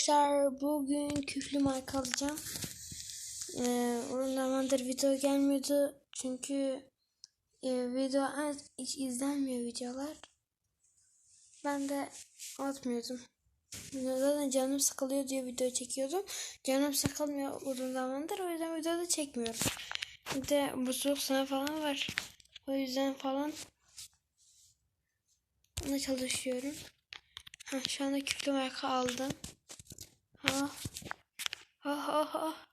Arkadaşlar bugün küflü marka alacağım. Ee, uzun zamandır video gelmiyordu. Çünkü e, video az hiç izlenmiyor videolar. Ben de atmıyordum. Zaten canım sıkılıyor diye video çekiyordum. Canım sıkılmıyor uzun zamandır. O yüzden video da çekmiyorum. Bir de buzluk sınav falan var. O yüzden falan ona çalışıyorum. Ha, şu anda küflü marka aldım. Ah ah ah.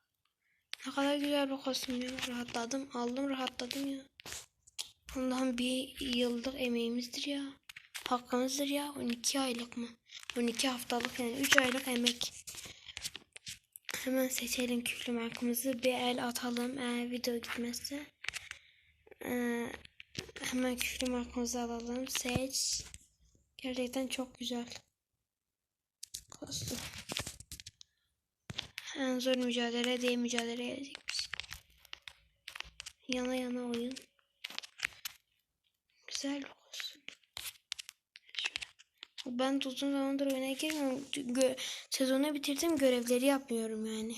Ne kadar güzel bir kostüm ya. Rahatladım. Aldım rahatladım ya. Allah'ım bir yıllık emeğimizdir ya. Hakkımızdır ya. 12 aylık mı? 12 haftalık yani 3 aylık emek. Hemen seçelim küflü markamızı. Bir el atalım eğer video gitmezse. Ee, hemen küflü markamızı alalım. Seç. Gerçekten çok güzel. Kostüm. En zor mücadele diye mücadele edecekmiş. Yana yana oyun. Güzel. Şöyle. Ben uzun zamandır oyuna girmiyorum. Gö sezonu bitirdim görevleri yapmıyorum yani.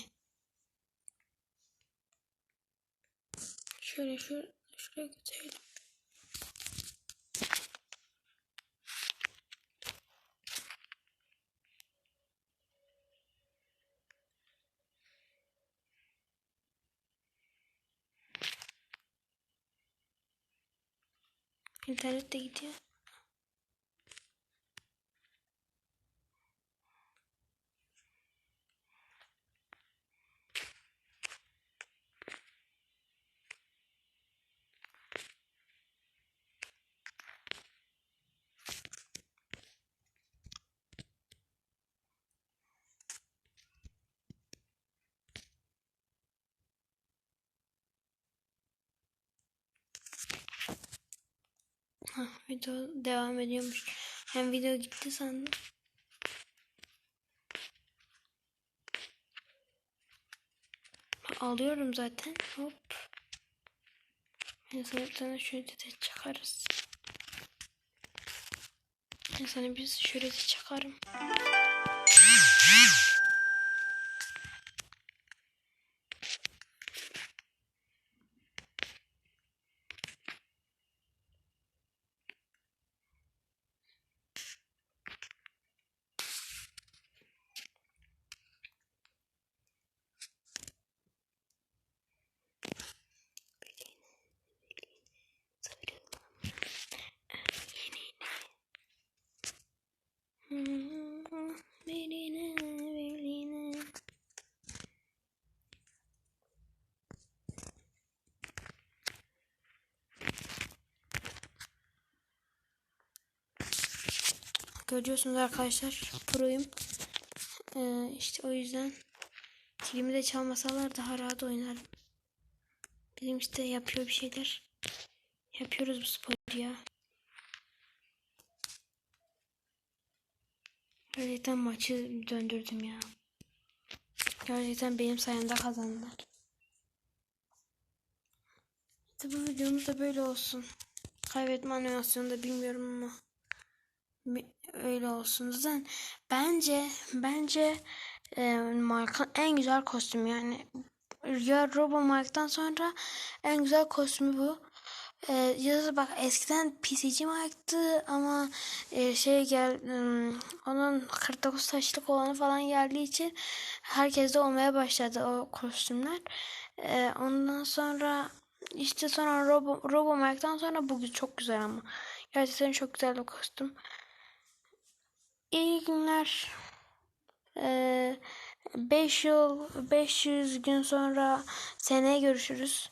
Şöyle şöyle şuraya götürelim. İnternet de gidiyor. Hah, video devam ediyormuş. Hem video gitti sandım. Alıyorum zaten. Hop. Ben sana, sana şöyle de çakarız. Ben sana bir şöyle de çakarım. Görüyorsunuz arkadaşlar proyum. Ee, işte o yüzden kilimi de çalmasalar daha rahat oynarım. Bizim işte yapıyor bir şeyler. Yapıyoruz bu sporu ya. Gerçekten maçı döndürdüm ya. Gerçekten benim sayemde kazandılar. İşte bu videomuz da böyle olsun. Kaybetme animasyonu da bilmiyorum ama öyle olsun. Zaten bence bence e, markanın en güzel kostümü yani ya Robo Mark'tan sonra en güzel kostümü bu. Ee, yazı bak eskiden PCG Mark'tı ama e, şey gel ım, onun 49 taşlık olanı falan geldiği için herkeste olmaya başladı o kostümler. Ee, ondan sonra işte sonra Robo, Robo Mark'tan sonra bu çok güzel ama. Gerçekten çok güzel bir kostüm. İyi günler. Ee, 5 yıl 500 gün sonra seneye görüşürüz.